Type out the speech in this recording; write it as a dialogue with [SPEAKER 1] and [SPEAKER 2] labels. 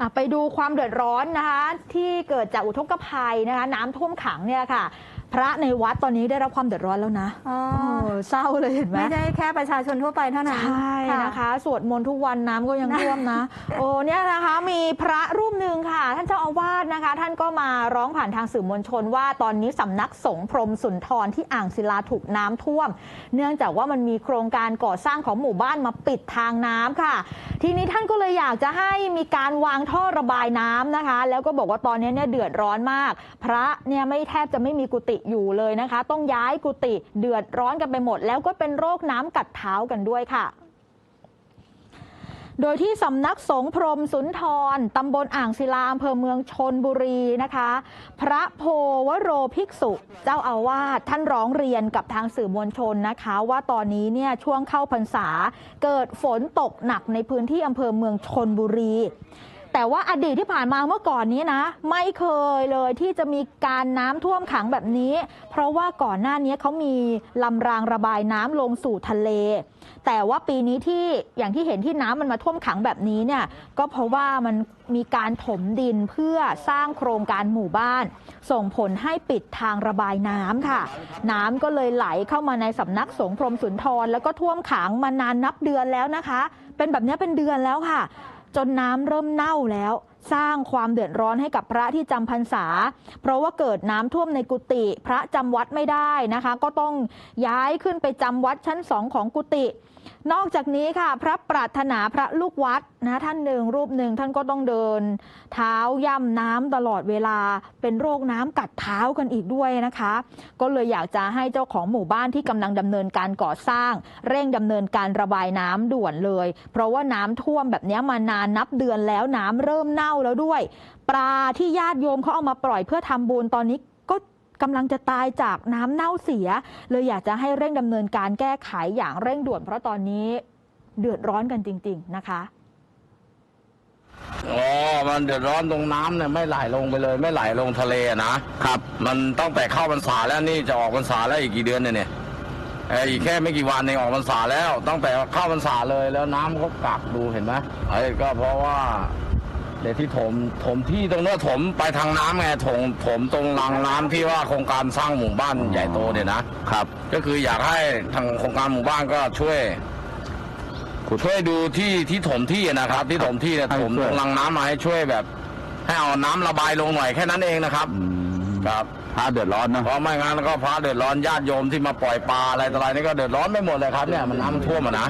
[SPEAKER 1] อะไปดูความเดือดร้อนนะคะที่เกิดจากอุทกภัยนะคะน้ำท่วมขังเนี่ยค่ะ พระในวัดตอนนี้ได้รับความเดือดร้อนแล้วนะ
[SPEAKER 2] อ๋อ
[SPEAKER 1] เออเศร้าเลยเห็นไหม
[SPEAKER 2] ไม่ได้แค่ประชาชนทั่วไปเท่านั้น
[SPEAKER 1] ใช่นะคะ สวดมนต์ทุกวันน้ำก็ยังท่วมนะ โอ้เนี่ยนะคะมีพระรูปหนึ่งค่ะ ท่านเจ้าอาวาส นะคะ ท่านก็มาร้องผ่านทางสื่อมวลชนว่าตอนนี้สำนักสงฆ์พรหมสุนทรที่อ่างศิลาถูกน้ำท่วม เนื่องจากว่ามันมีโครงการก่อสร้างของหมู่บ้านมาปิดทางน้ำค่ะ ทีนี้ท่านก็เลยอยากจะให้มีการวางท่อระบายน้ำนะคะ แล้วก็บอกว่าตอนนี้เนี่ยเดือดร้อนมาก พระเนี่ยไม่แทบจะไม่มีกุฏิอยู่เลยนะคะ ต้องย้ายกุฏิเดือดร้อนกันไปหมด แล้วก็เป็นโรคน้ำกัดเท้ากันด้วยค่ะ โดยที่สำนักสงฆ์พรหมสุนทรตำบลอ่างศิลาอำเภอเมืองชนบุรีนะคะ พระโพวโรภิกษุ เจ้าอาวาสท่านร้องเรียนกับทางสื่อมวลชนนะคะ ว่าตอนนี้เนี่ยช่วงเข้าพรรษาเกิดฝนตกหนักในพื้นที่อำเภอเมืองชนบุรี แต่ว่าอดีตที่ผ่านมาเมื่อก่อนนี้นะ ไม่เคยเลยที่จะมีการน้ำท่วมขังแบบนี้ เพราะว่าก่อนหน้านี้เขามีลำรางระบายน้ำลงสู่ทะเล แต่ว่าปีนี้ที่อย่างที่เห็นที่น้ำมันมาท่วมขังแบบนี้เนี่ยก็เพราะว่ามันมีการถมดินเพื่อสร้างโครงการหมู่บ้าน ส่งผลให้ปิดทางระบายน้ำค่ะ น้ำก็เลยไหลเข้ามาในสำนักสงฆ์พรมสุนทร แล้วก็ท่วมขังมานานนับเดือนแล้วนะคะ เป็นแบบนี้เป็นเดือนแล้วค่ะ จนน้ำเริ่มเน่าแล้ว สร้างความเดือดร้อนให้กับพระที่จำพรรษา เพราะว่าเกิดน้ำท่วมในกุฏิพระจำวัดไม่ได้นะคะ ก็ต้องย้ายขึ้นไปจำวัดชั้นสองของกุฏิ นอกจากนี้ค่ะ พระปรารถนาพระลูกวัดนะท่านหนึ่งรูปหนึ่งท่านก็ต้องเดิน เท้าย่ำน้ำตลอดเวลาเป็นโรคน้ำกัดเท้ากันอีกด้วยนะคะ ก็เลยอยากจะให้เจ้าของหมู่บ้านที่กำลังดำเนินการก่อสร้าง เร่งดำเนินการระบายน้ำด่วนเลย เพราะว่าน้ำท่วมแบบนี้มานานนับเดือนแล้วน้ำเริ่มเน่าแล้วด้วย ปลาที่ญาติโยมเขาเอามาปล่อยเพื่อทำบุญตอนนี้ กำลังจะตายจากน้ำเน่าเสีย เลยอยากจะให้เร่งดำเนินการแก้ไขอย่างเร่งด่วน เพราะตอนนี้เดือดร้อนกันจริง ๆ นะคะ
[SPEAKER 3] อ๋อ มันเดือดร้อนตรงน้ำเนี่ยไม่ไหลลงไปเลย ไม่ไหลลงทะเลนะครับ มันตั้งแต่เข้าพรรษาแล้วนี่จะออกพรรษาแล้วอีกกี่เดือนเนี่ยเนี่ยเอ่ออีกแค่ไม่กี่วันเองออกพรรษาแล้วตั้งแต่เข้าพรรษาเลยแล้วน้ำเขากักดูเห็นไหมไอ้ก็เพราะว่า เดี๋ยวที่ถมถมที่ตรงเนี้ยถมไปทางน้ำไงถมถมตรงรางน้ำที่ว่าโครงการสร้างหมู่บ้านใหญ่โตเนี่ยนะครับ ก็คืออยากให้ทางโครงการหมู่บ้านก็ช่วยช่วยดูที่ที่ถมที่นะครับ ที่ถมที่เนี่ย
[SPEAKER 4] ให้
[SPEAKER 3] ถม
[SPEAKER 4] ช่
[SPEAKER 3] ต
[SPEAKER 4] วย
[SPEAKER 3] รงรางน้ำมาให้ช่วยแบบ ให้เอาน้ำระบายลงหน่อยแค่นั้นเองนะครับ
[SPEAKER 4] อืม
[SPEAKER 3] ครับ
[SPEAKER 4] พระเดือดร้อนนะ
[SPEAKER 3] เพราะไม่งั้นก็พระเดือดร้อนญาติโยมที่มาปล่อยปลาอะไรต่ออะไรนี่ก็เดือดร้อนไม่หมดเลยครับเนี่ยมันน้ำมันท่วมอะนะ